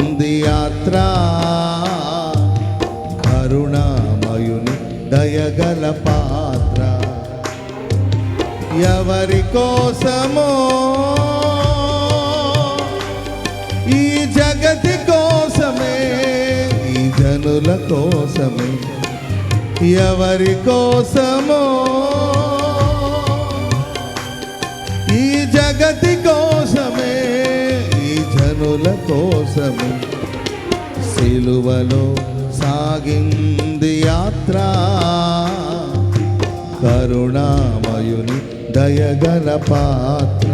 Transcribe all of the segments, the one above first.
సాగింది యాత్ర కరుణామయుని దయగల పాత్ర. ఎవరి కోసమో ఈ జగతి కోసమే ఈ జనుల కోసమే. ఎవరి కోసమో ఈ జగతి కోసం జనుల కోసము సిలువలో సాగింది యాత్ర. కరుణామయుని దయగల పాత్ర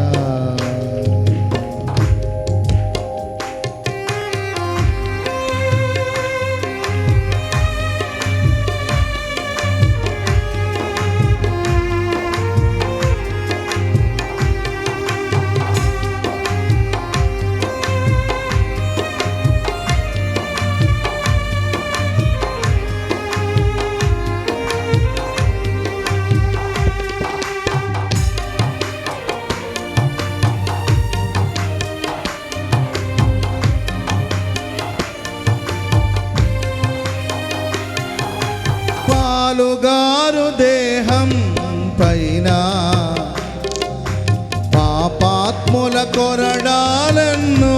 పాపాత్ముల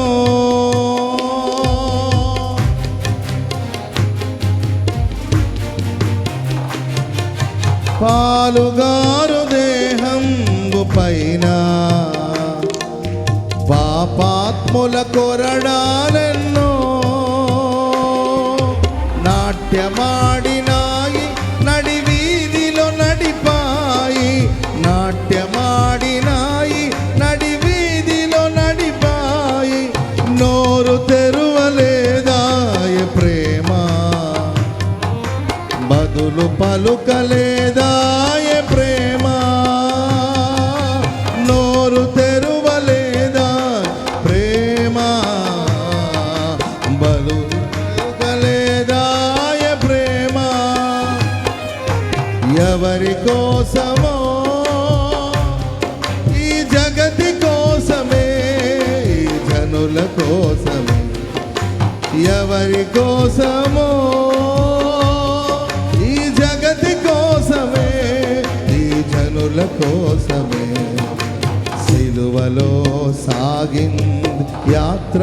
పాలుగారు దేహంబు పైన పాపాత్ముల కొరడాలెన్నో. నాట్యమాడి బదులు పలుకలేదాయ ప్రేమ. ఎవరి కోసమో ఈ జగతి కోసమే జనుల కోసమే. ఎవరి కోసమో ఈ జగతి కోసమే ఈ జనుల కోసమే. సిలువలో సాగింది యాత్ర.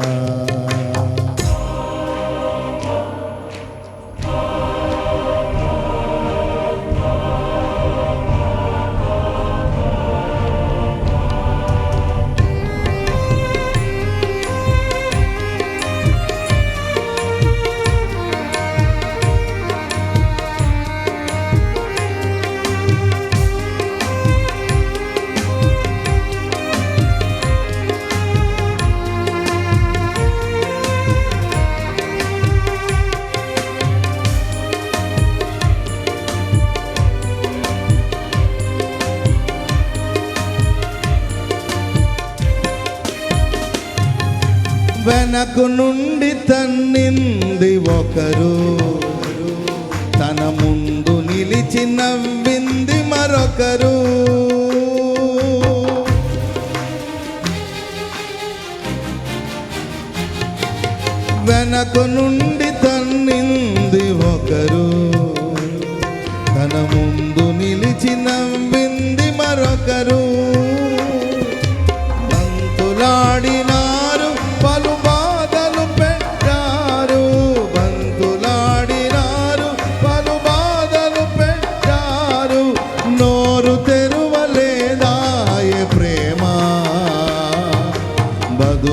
తనకు నుండి తన్నింది ఒకరు. తన ముందు నిలిచి నవ్వింది మరొకరు. వెనకు నుండి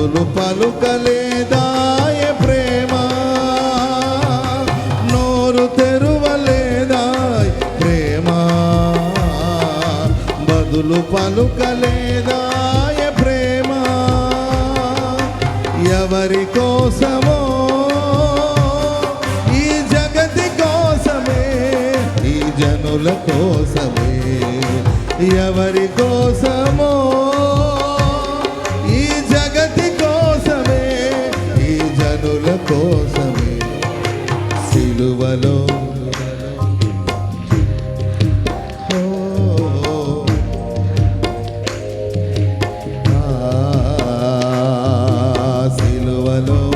బదులు పలుకలేదాయ ప్రేమ. నోరు తెరువలేదాయ ప్రేమ. బదులు పలుకలేదాయ ప్రేమ. ఎవరి కోసమో ఈ జగతి కోసమే ఈ జనుల కోసమే. ఎవరి కోసమో కోసమే సిలువలో. సిలువలో.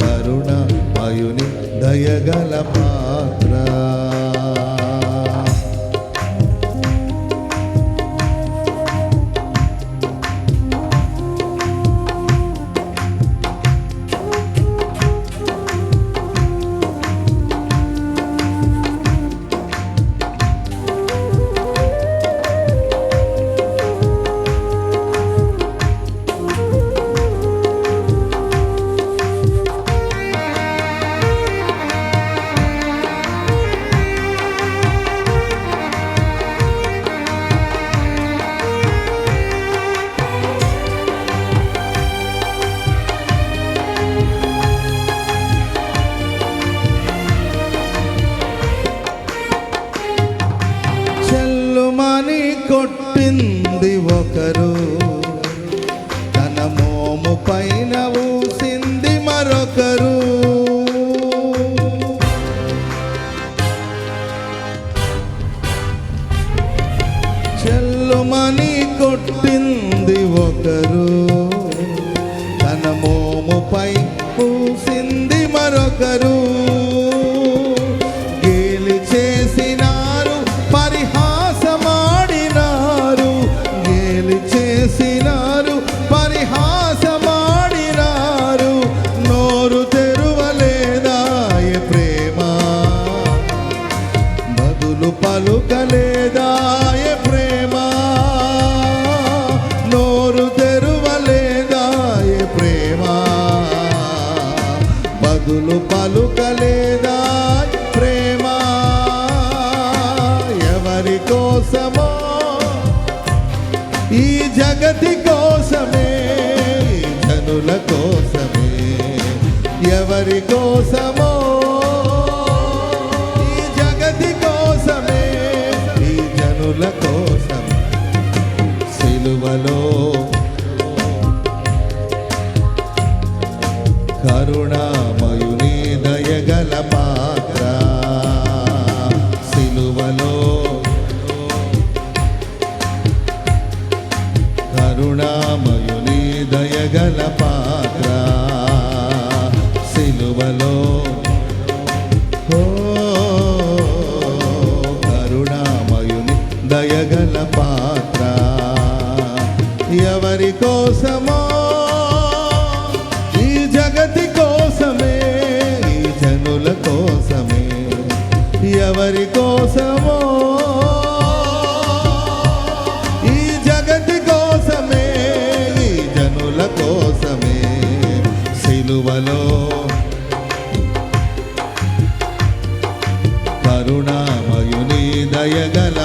కరుణ దయగల పా కొట్టింది ఒకరు. తన మోము పైన జనుల కోసమే. ఎవరి కోసమో పాత్ర. ఎవరి కోసమో ఈ జగతి కోసమే ఈ జనుల కోసమే. ఎవరి కోసమో ఈ జగతి కోసమే ఈ జనుల కోసమే. సిలువలో కరుణామయుని దయగల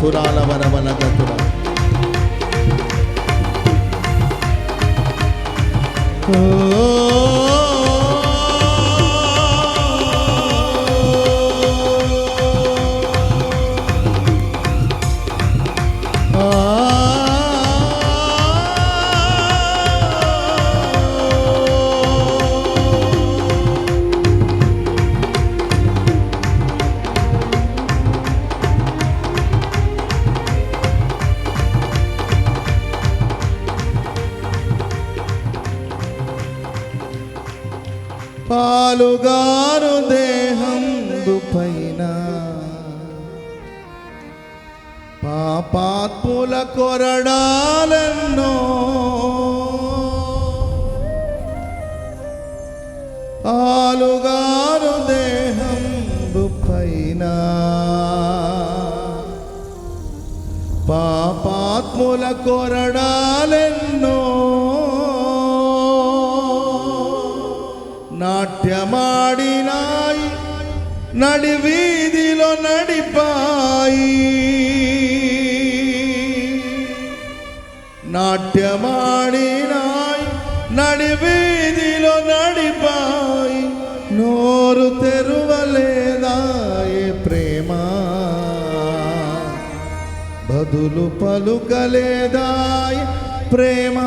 కురాల వరవల ఓ పాలుగాను దేహం పైన. పాపాత్ముల కొరడాలెన్నో. పాలుగాను దేహం పైన. పాపాత్ముల కొరడాలెన్నో. నాట్యమాడినాయి నడి వీధిలో నడిపాయి. నాట్యమాడినాయి నడి వీధిలో నడిపాయి. నోరు తెరువలేదాయే ప్రేమ. బదులు పలుకలేదాయ్ ప్రేమ.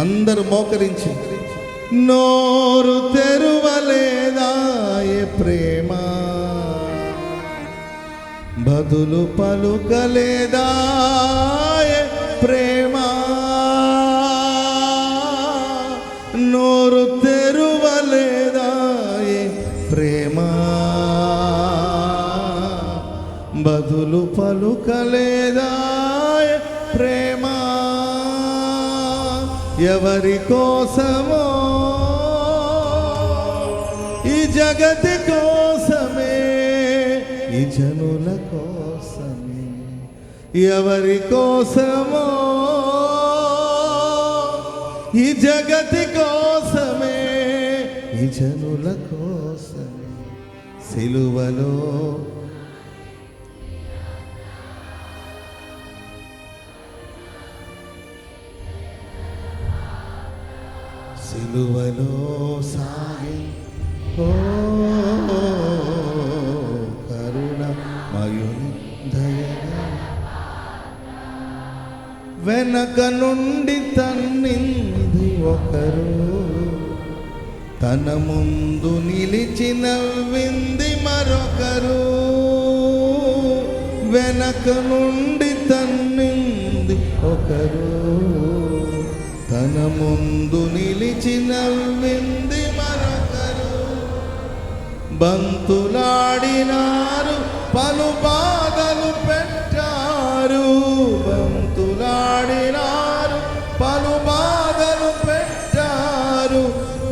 అందరూ మోకరించి నోరు తెరువలేదాయే ప్రేమ? బదులు పలుకలేదాయే ప్రేమ? నోరు తెరువలేదాయే ప్రేమ? బదులు పలుకలేదాయే ప్రేమ? ఎవరి కోసమో జగతి కోసమే ఈ జనుల కోసమే ఎవరి కోసమో ఈ జగతి కోసమే ఈ జనుల కోసమే సిలువలో సిలువలో సాగి ఓ కరుణ మయుని వెనక నుండి తన్నింది ఒకరు. తన ముందు నిలిచి నవ్వింది మరొకరు. వెనక నుండి తన్నింది ఒకరు. తన ముందు నిలిచి నవ్వింది మరొకరు బంతులాడినారు పలు బాధలు పెట్టారు. బంతులాడినారు పలు బాధలు పెట్టారు.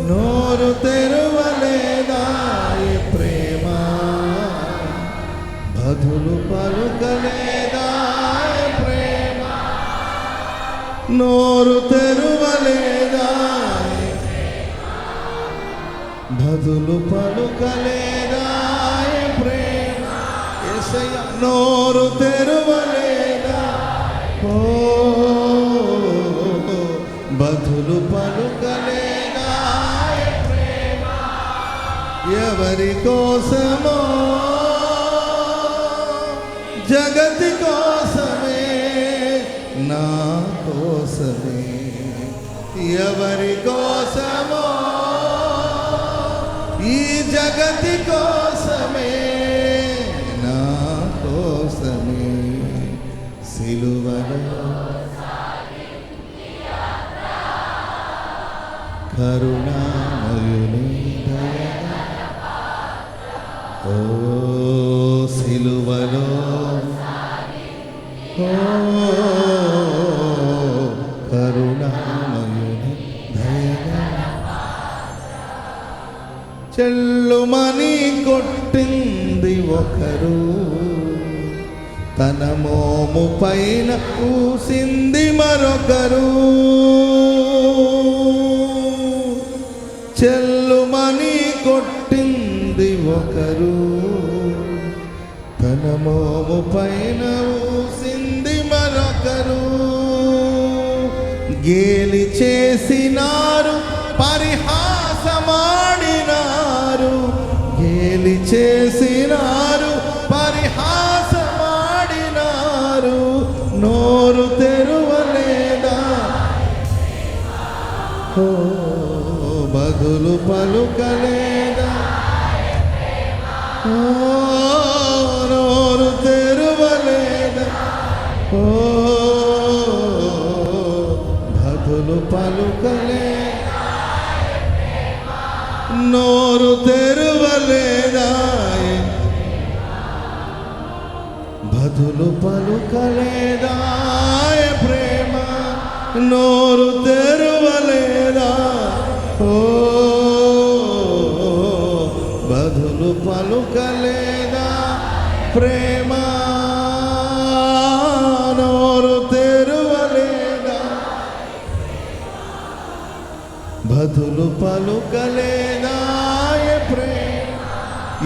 నోరు తెరువలేదాయి ప్రేమ? బదులు పలుకలేదాయి ప్రేమ? నోరు తెరవలేదా బదులు పలుకలేదా ప్రేమ. యేసయ్య నోరు తెరవలేదా? ఓ బదులు పలుకలేదా ప్రేమ. ఎవరి కోసమో? జగతి కోసమే నా కోసమే. ఎవరి కోసమో? ఈ జగతి కోసమే నా కోసమే సిలువలో కరుణామయుని ఓ సిలువలో ఓ చెల్లుమని కొట్టింది ఒకరు. తన మోము పైన కూసింది మరొకరు. చెల్లుమని కొట్టింది ఒకరు. తన మోము పైన ఊసింది మరొకరు. గేలి చేసినారు పరిహాసమా గేలి చేసినారు పరిహాసమాడినారు నోరు తెరువలేదా? ఓ బదులు పలుకలేదా? నోరు తెరువలేదా? ఓ బదులు పలుకలే నోరు తెరు పలుకలేదాయే. బదులు పలుకలేదాయ ప్రేమ నోరు తెరువలేదా ఓ బదులు పలుకలేదా ప్రేమ నోరు తెరువలేదా బదులు పలుకలే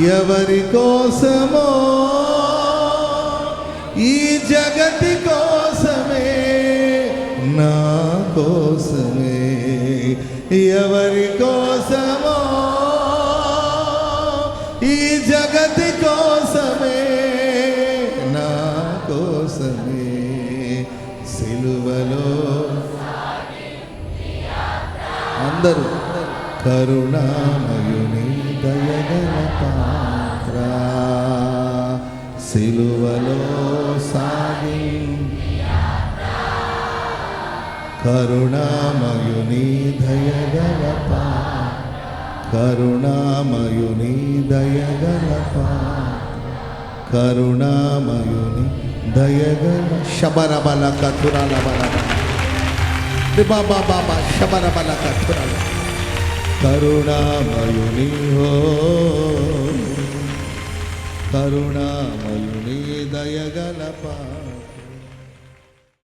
ఎవరి కోసమో ఈ జగతి కోసమే నా కోసమే. ఎవరి కోసమో ఈ జగతి కోసమే నా కోసమే. సిలువలో అందరూ కరుణా సిలువలో సాగి కరుణామయుని దయగల కరుణామయుని దయగల కరుణామయుని దయగల శబరబల కతురాల బల బాబా బాబా శబర బల కతురాల కరుణామయుని హో కరుణామయుని దయగల పా